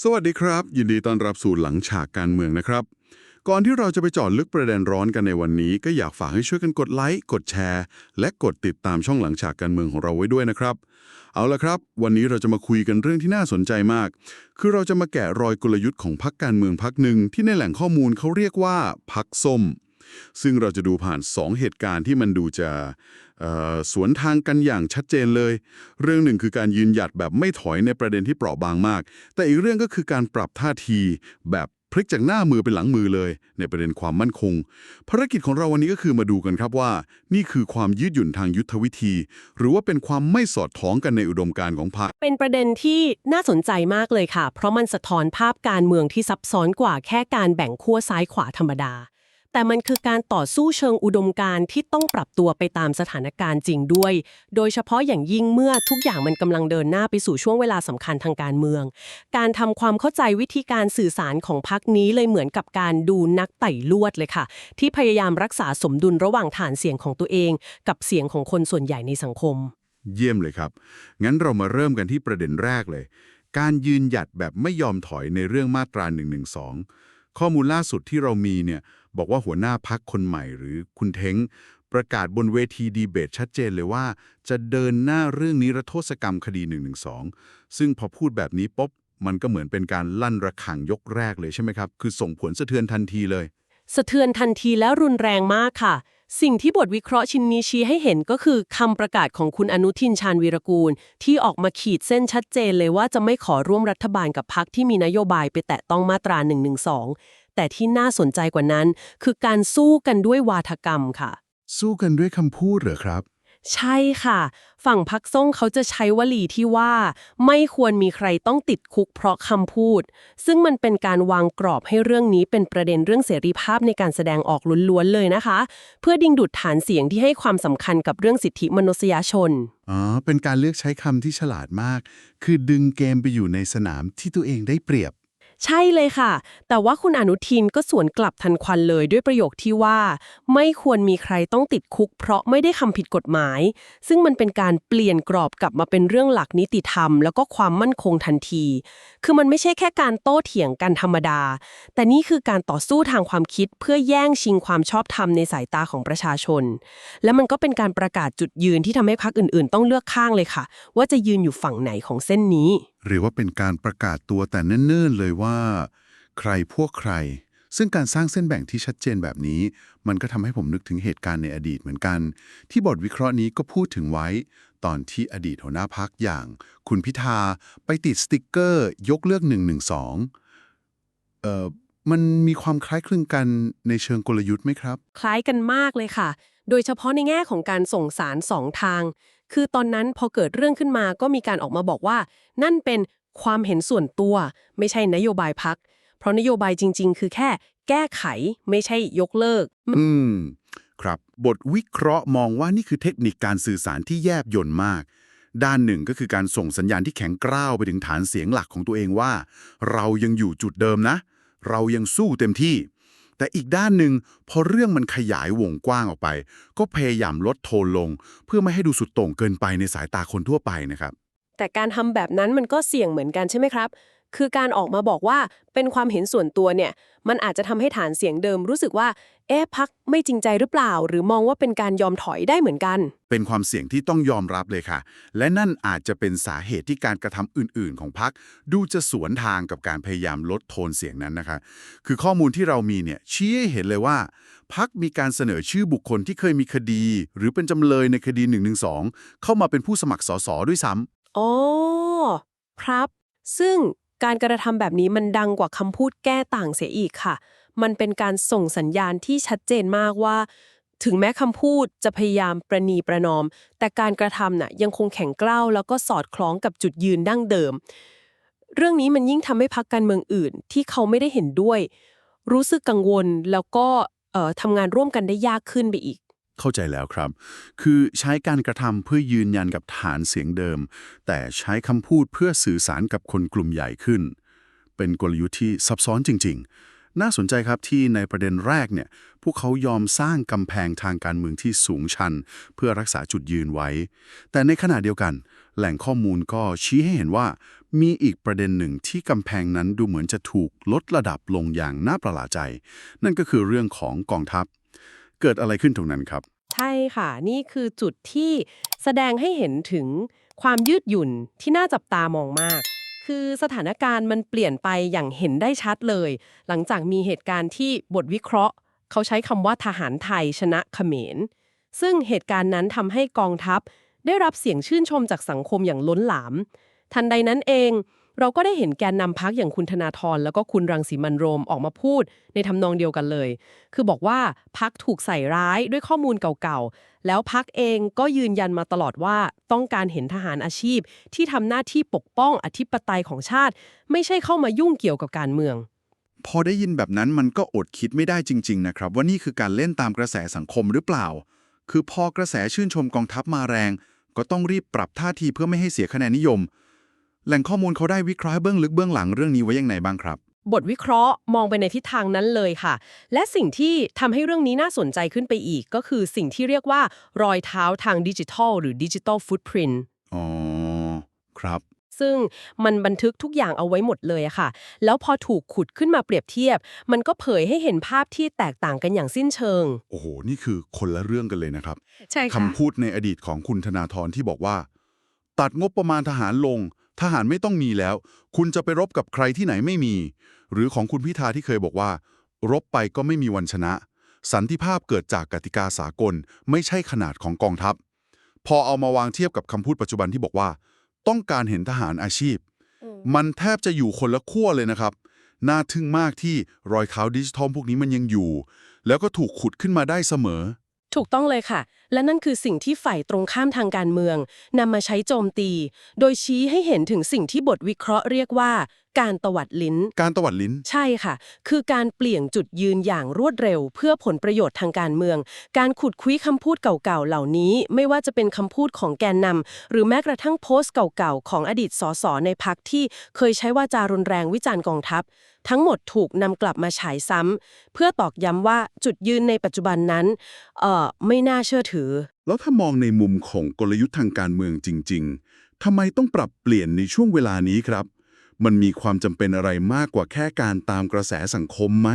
สวัสดีครับ ยินดีต้อนรับสู่หลังฉากการเมืองนะครับ ก่อนที่เราจะไปเจอดลึกประเด็นร้อนกันในวันนี้ ก็อยากฝากให้ช่วยกันกดไลค์กดแชร์ และกดติดตามช่องหลังฉากการเมืองของเราไว้ด้วยนะครับ เอาละครับ วันนี้เราจะมาคุยกันเรื่องที่น่าสนใจมาก คือเราจะมาแกะรอยกลยุทธ์ของพรรคการเมืองพรรคหนึ่งที่ในแหล่งข้อมูลเขาเรียกว่าพรรคส้ม ซึ่งเราจะดูผ่าน 2 เหตุการณ์ที่มันดูจะสวนทางกันอย่างชัดเจนเลย เรื่องหนึ่งคือการยืนหยัดแบบไม่ถอยในประเด็นที่เปราะบางมาก แต่อีกเรื่องก็คือการปรับท่าทีแบบพลิกจากหน้ามือเป็นหลังมือเลย ในประเด็นความมั่นคง ภารกิจของเราวันนี้ก็คือมาดูกันครับว่า นี่คือความยืดหยุ่นทางยุทธวิธี หรือว่าเป็นความไม่สอดคล้องกันในอุดมการณ์ของพรรคเป็นประเด็นที่น่าสนใจมากเลยค่ะ เพราะมันสะท้อนภาพการเมืองที่ซับซ้อนกว่าแค่การแบ่งขั้วซ้ายขวาธรรมดา แต่มันคือการต่อสู้เชิงอุดมการณ์ที่ต้องปรับตัวไปตามสถานการณ์จริงด้วย โดยเฉพาะอย่างยิ่งเมื่อทุกอย่างมันกำลังเดินหน้าไปสู่ช่วงเวลาสำคัญทางการเมือง การทำความเข้าใจวิธีการสื่อสารของพรรคนี้เลยเหมือนกับการดูนักไต่ลวดเลยค่ะ ที่พยายามรักษาสมดุลระหว่างฐานเสียงของตัวเอง กับเสียงของคนส่วนใหญ่ในสังคม เยี่ยมเลยครับ งั้นเรามาเริ่มกันที่ประเด็นแรกเลย การยืนหยัดแบบไม่ยอมถอยในเรื่องมาตรา112 ข้อมูลล่าสุดที่เรามีเนี่ยบอกว่าหัวหน้าพักคนใหม่หรือคุณเท้งประกาศบนเวทีดีเบตชัดเจนเลยว่า จะเดินหน้าเรื่องนิรโทษกรรมคดี112ซึ่งพอพูดแบบนี้ปุ๊บมันก็เหมือนเป็นการลั่นระฆังยกแรกเลยใช่ไหมครับ คือส่งผลสะเทือนทันทีเลย สะเทือนทันทีและรุนแรงมากค่ะ สิ่งที่บทวิเคราะห์ชิ้นนี้ชี้ให้เห็นก็คือคำประกาศของคุณอนุทินชาญวีรกูล ที่ออกมาขีดเส้นชัดเจนเลยว่าจะไม่ขอร่วมรัฐบาลกับพรรคที่มีนโยบายไปแตะต้องมาตรา1นึแต่ที่น่าสนใจกว่านั้น คือการสู้กันด้วยวาทกรรมค่ะ สู้กันด้วยคำพูดเหรอครับ ใช่ค่ะ ฝั่งพักส่งเขาจะใช้วลีที่ว่า ไม่ควรมีใครต้องติดคุกเพราะคำพูด ซึ่งมันเป็นการวางกรอบให้เรื่องนี้เป็นประเด็นเรื่องเสรีภาพในการแสดงออกล้วนๆเลยนะคะ เพื่อดึงดูดฐานเสียงที่ให้ความสำคัญกับเรื่องสิทธิมนุษยชนอ๋อเป็นการเลือกใช้คำที่ฉลาดมาก คือดึงเกมไปอยู่ในสนามที่ตัวเองได้เปรียบ ใช่เลยค่ะ แต่ว่าคุณอนุทินก็สวนกลับทันควันเลยด้วยประโยคที่ว่า ไม่ควรมีใครต้องติดคุก เพราะไม่ได้คำผิดกฎหมาย ซึ่งมันเป็นการเปลี่ยนกรอบกลับมาเป็นเรื่องหลักนิติธรรม แล้วก็ความมั่นคงทันที คือมันไม่ใช่แค่การโต้เถียงกันธรรมดา แต่นี่คือการต่อสู้ทางความคิดเพื่อแย่งชิงความชอบธรรมในสายตาของประชาชน และมันก็เป็นการประกาศจุดยืนที่ทำให้พรรคอื่น ๆ ต้องเลือกข้างเลยค่ะ ว่าจะยืนอยู่ฝั่งไหนของเส้นนี้ หรือว่าเป็นการประกาศตัวแต่เนิ่นๆเลยว่า ใครพวกใคร ซึ่งการสร้างเส้นแบ่งที่ชัดเจนแบบนี้ มันก็ทำให้ผมนึกถึงเหตุการณ์ในอดีตเหมือนกัน ที่บทวิเคราะห์นี้ก็พูดถึงไว้ ตอนที่อดีตหัวหน้าพักอย่าง คุณพิธาไปติดสติกเกอร์ ยกเลือก112เอ่อมันมีความคล้ายคลึงกันในเชิงกลยุทธ์ไหมครับ คล้ายกันมากเลยค่ะ โดยเฉพาะในแง่ของการส่งสารสองทาง คือตอนนั้นพอเกิดเรื่องขึ้นมาก็มีการออกมาบอกว่า นั่นเป็นความเห็นส่วนตัว ไม่ใช่นโยบายพัก เพราะนโยบายจริง ๆ คือแค่แก้ไขไม่ใช่ยกเลิก อืม ครับ บทวิเคราะห์มองว่านี่คือเทคนิคการสื่อสารที่แยบยลมาก ด้านหนึ่งก็คือการส่งสัญญาณที่แข็งกร้าวไปถึงฐานเสียงหลักของตัวเองว่า เรายังอยู่จุดเดิมนะ เรายังสู้เต็มที่ แต่อีกด้านหนึ่งพอเรื่องมันขยายวงกว้างออกไป ก็พยายามลดโทนลง เพื่อไม่ให้ดูสุดโต่งเกินไปในสายตาคนทั่วไปนะครับ แต่การทำแบบนั้นมันก็เสี่ยงเหมือนกันใช่ไหมครับ คือการออกมาบอกว่าเป็นความเห็นส่วนตัวเนี่ย มันอาจจะทำให้ฐานเสียงเดิมรู้สึกว่า เอ๊ะพักไม่จริงใจหรือเปล่า หรือมองว่าเป็นการยอมถอยได้เหมือนกัน เป็นความเสี่ยงที่ต้องยอมรับเลยค่ะ และนั่นอาจจะเป็นสาเหตุที่การกระทำอื่น ๆ ของพรรคดูจะสวนทางกับการพยายามลดโทนเสียงนั้นนะคะ คือข้อมูลที่เรามีเนี่ยชี้ให้เห็นเลยว่าพรรคมีการเสนอชื่อบุคคลที่เคยมีคดี หรือเป็นจำเลยในคดี1นึเข้ามาเป็นผู้สมัครสสด้วยซ้ำอ๋อครับ ซึ่ง การกระทำแบบนี้มันดังกว่าคำพูดแก้ต่างเสียอีกค่ะ มันเป็นการส่งสัญญาณที่ชัดเจนมากว่า ถึงแม้คำพูดจะพยายามประนีประนอม แต่การกระทำน่ะยังคงแข็งกร้าวแล้วก็สอดคล้องกับจุดยืนดั้งเดิม เรื่องนี้มันยิ่งทำให้พักการเมืองอื่นที่เขาไม่ได้เห็นด้วย รู้สึกกังวลแล้วก็เอ่อทำงานร่วมกันได้ยากขึ้นไปอีก เข้าใจแล้วครับ คือใช้การกระทำเพื่อยืนยันกับฐานเสียงเดิม แต่ใช้คำพูดเพื่อสื่อสารกับคนกลุ่มใหญ่ขึ้น เป็นกลยุทธ์ที่ซับซ้อนจริง ๆ น่าสนใจครับที่ในประเด็นแรกเนี่ย พวกเขายอมสร้างกำแพงทางการเมืองที่สูงชัน เพื่อรักษาจุดยืนไว้ แต่ในขณะเดียวกัน แหล่งข้อมูลก็ชี้ให้เห็นว่า มีอีกประเด็นหนึ่งที่กำแพงนั้นดูเหมือนจะถูกลดระดับลงอย่างน่าประหลาดใจ นั่นก็คือเรื่องของกองทัพ เกิดอะไรขึ้นตรงนั้นครับ ใช่ค่ะ นี่คือจุดที่แสดงให้เห็นถึงความยืดหยุ่นที่น่าจับตามองมาก คือสถานการณ์มันเปลี่ยนไปอย่างเห็นได้ชัดเลย หลังจากมีเหตุการณ์ที่บทวิเคราะห์ เขาใช้คำว่าทหารไทยชนะเขมร ซึ่งเหตุการณ์นั้นทำให้กองทัพ ได้รับเสียงชื่นชมจากสังคมอย่างล้นหลาม ทันใดนั้นเอง เราก็ได้เห็นแกนนำพักอย่างคุณธนาธรแล้วก็คุณรังสีมันโรมออกมาพูดในทำนองเดียวกันเลย คือบอกว่าพักถูกใส่ร้ายด้วยข้อมูลเก่าๆ แล้วพักเองก็ยืนยันมาตลอดว่าต้องการเห็นทหารอาชีพ ที่ทำหน้าที่ปกป้องอธิปไตยของชาติ ไม่ใช่เข้ามายุ่งเกี่ยวกับการเมือง พอได้ยินแบบนั้นมันก็อดคิดไม่ได้จริง ๆ นะครับ ว่านี่คือการเล่นตามกระแสสังคมหรือเปล่า คือพอกระแสชื่นชมกองทัพมาแรง ก็ต้องรีบปรับท่าทีเพื่อไม่ให้เสียคะแนนนิยม แหล่งข้อมูลเขาได้วิเคราะห์เบื้องลึกเบื้องหลังเรื่องนี้ไว้ยังไงบ้างครับ บทวิเคราะห์มองไปในทิศทางนั้นเลยค่ะ และสิ่งที่ทำให้เรื่องนี้น่าสนใจขึ้นไปอีก ก็คือสิ่งที่เรียกว่ารอยเท้าทางดิจิทัล หรือดิจิทัลฟุตพิ้นอ๋อครับซึ่งมันบันทึกทุกอย่างเอาไว้หมดเลยอะค่ะ แล้วพอถูกขุดขึ้นมาเปรียบเทียบ มันก็เผยให้เห็นภาพที่แตกต่างกันอย่างสิ้นเชิง โอ้โห นี่คือคนละเรื่องกันเลยนะครับ ใช่ค่ะคำพูดในอดีตของคุณธนาธรที่บอกว่า ตัดงบประมาณทหารลง ทหารไม่ต้องมีแล้ว คุณจะไปรบกับใครที่ไหนไม่มี หรือของคุณพิธาที่เคยบอกว่า รบไปก็ไม่มีวันชนะ สันติภาพเกิดจากกติกาสากล ไม่ใช่ขนาดของกองทัพ พอเอามาวางเทียบกับคำพูดปัจจุบันที่บอกว่า ต้องการเห็นทหารอาชีพ มันแทบจะอยู่คนละขั้วเลยนะครับ น่าทึ่งมากที่รอยเท้าดิจิทัลพวกนี้มันยังอยู่ แล้วก็ถูกขุดขึ้นมาได้เสมอ ถูกต้องเลยค่ะ และนั่นคือสิ่งที่ฝ่ายตรงข้ามทางการเมืองนำมาใช้โจมตี โดยชี้ให้เห็นถึงสิ่งที่บทวิเคราะห์เรียกว่า การตวัดลิ้น การตวัดลิ้น ใช่ค่ะ คือการเปลี่ยนจุดยืนอย่างรวดเร็ว เพื่อผลประโยชน์ทางการเมือง การขุดคุยคำพูดเก่าๆ เหล่านี้ ไม่ว่าจะเป็นคำพูดของแกนนำหรือแม้กระทั่งโพสต์เก่าๆ ของอดีตสสในพักที่เคยใช้วาจารุนแรงวิจารณ์กองทัพ ทั้งหมดถูกนำกลับมาฉายซ้ำเพื่อตอกย้ำว่าจุดยืนในปัจจุบันนั้นเอ่อไม่น่าเชื่อถือ แล้วถ้ามองในมุมของกลยุทธ์ทางการเมืองจริง ๆทำไมต้องปรับเปลี่ยนในช่วงเวลานี้ครับ มันมีความจำเป็นอะไรมากกว่าแค่การตามกระแสสังคมไหม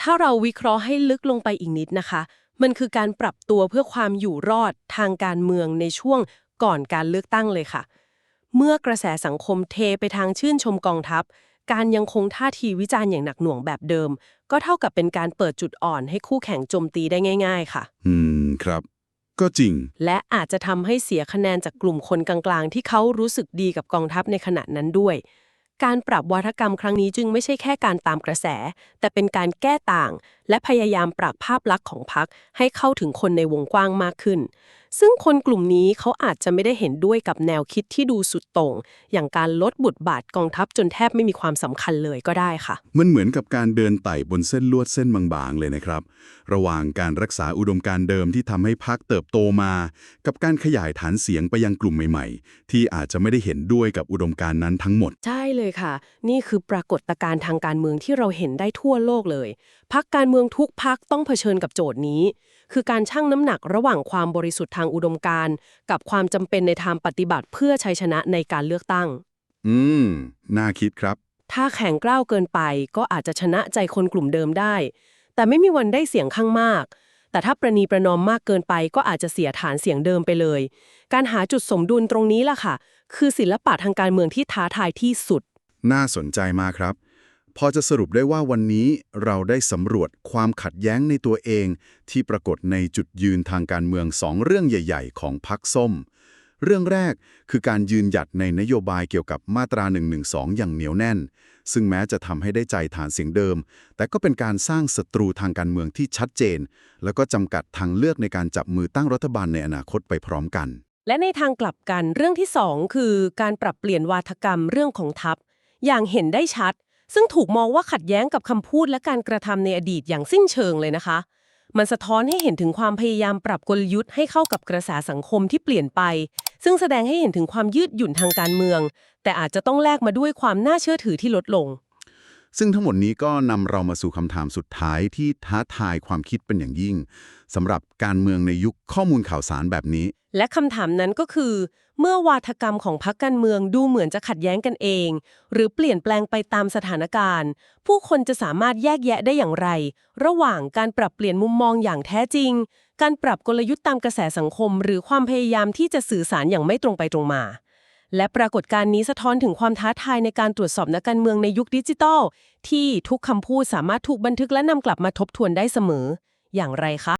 ถ้าเราวิเคราะห์ให้ลึกลงไปอีกนิดนะคะ มันคือการปรับตัวเพื่อความอยู่รอดทางการเมืองในช่วงก่อนการเลือกตั้งเลยค่ะ เมื่อกระแสสังคมเทไปทางชื่นชมกองทัพ การยังคงท่าทีวิจารณ์อย่างหนักหน่วงแบบเดิม ก็เท่ากับเป็นการเปิดจุดอ่อนให้คู่แข่งโจมตีได้ง่าย ๆ ค่ะ อืมครับ ก็จริง และอาจจะทำให้เสียคะแนนจากกลุ่มคนกลางๆ ที่เขารู้สึกดีกับกองทัพในขณะนั้นด้วย การปรับวาทกรรมครั้งนี้จึงไม่ใช่แค่การตามกระแส แต่เป็นการแก้ต่าง และพยายามปรับภาพลักษณ์ของพรรคให้เข้าถึงคนในวงกว้างมากขึ้นซึ่งคนกลุ่มนี้เขาอาจจะไม่ได้เห็นด้วยกับแนวคิดที่ดูสุดโต่ง อย่างการลดบทบาทกองทัพจนแทบไม่มีความสำคัญเลยก็ได้ค่ะ มันเหมือนกับการเดินไต่บนเส้นลวดเส้นบางๆเลยนะครับ ระหว่างการรักษาอุดมการณ์เดิมที่ทำให้พรรคเติบโตมา กับการขยายฐานเสียงไปยังกลุ่มใหม่ๆ ที่อาจจะไม่ได้เห็นด้วยกับอุดมการณ์นั้นทั้งหมด ใช่เลยค่ะ นี่คือปรากฏการณ์ทางการเมืองที่เราเห็นได้ทั่วโลกเลย พักการเมืองทุกพักต้องเผชิญกับโจทย์นี้ คือการชั่งน้ำหนักระหว่างความบริสุทธิ์ทางอุดมการณ์กับความจำเป็นในทางปฏิบัติเพื่อชัยชนะในการเลือกตั้ง อืม น่าคิดครับ ถ้าแข็งกร้าวเกินไปก็อาจจะชนะใจคนกลุ่มเดิมได้ แต่ไม่มีวันได้เสียงข้างมาก แต่ถ้าประนีประนอมมากเกินไปก็อาจจะเสียฐานเสียงเดิมไปเลย การหาจุดสมดุลตรงนี้ล่ะค่ะ คือศิลปะทางการเมืองที่ท้าทายที่สุด น่าสนใจมากครับ พอจะสรุปได้ว่าวันนี้เราได้สำรวจความขัดแย้งในตัวเอง ที่ปรากฏในจุดยืนทางการเมืองสองเรื่องใหญ่ ๆ ของพรรคส้ม เรื่องแรกคือการยืนหยัดในนโยบายเกี่ยวกับมาตรา 112 อย่างเหนียวแน่น ซึ่งแม้จะทำให้ได้ใจฐานเสียงเดิม แต่ก็เป็นการสร้างศัตรูทางการเมืองที่ชัดเจน แล้วก็จำกัดทางเลือกในการจับมือตั้งรัฐบาลในอนาคตไปพร้อมกัน และในทางกลับกันเรื่องที่สองคือการปรับเปลี่ยนวาทกรรมเรื่องของทัพอย่างเห็นได้ชัด ซึ่งถูกมองว่าขัดแย้งกับคำพูดและการกระทำในอดีตอย่างสิ้นเชิงเลยนะคะ มันสะท้อนให้เห็นถึงความพยายามปรับกลยุทธ์ให้เข้ากับกระแสสังคมที่เปลี่ยนไป ซึ่งแสดงให้เห็นถึงความยืดหยุ่นทางการเมือง แต่อาจจะต้องแลกมาด้วยความน่าเชื่อถือที่ลดลง ซึ่งทั้งหมดนี้ก็นำเรามาสู่คำถามสุดท้ายที่ท้าทายความคิดเป็นอย่างยิ่งสำหรับการเมืองในยุคข้อมูลข่าวสารแบบนี้ และคำถามนั้นก็คือ เมื่อวาทกรรมของพรรคการเมืองดูเหมือนจะขัดแย้งกันเอง หรือเปลี่ยนแปลงไปตามสถานการณ์ ผู้คนจะสามารถแยกแยะได้อย่างไร ระหว่างการปรับเปลี่ยนมุมมองอย่างแท้จริง การปรับกลยุทธ์ตามกระแสสังคม หรือความพยายามที่จะสื่อสารอย่างไม่ตรงไปตรงมา และปรากฏการณ์นี้สะท้อนถึงความท้าทายในการตรวจสอบนักการเมืองในยุคดิจิทัล ที่ทุกคำพูดสามารถถูกบันทึกและนำกลับมาทบทวนได้เสมอ อย่างไรคะ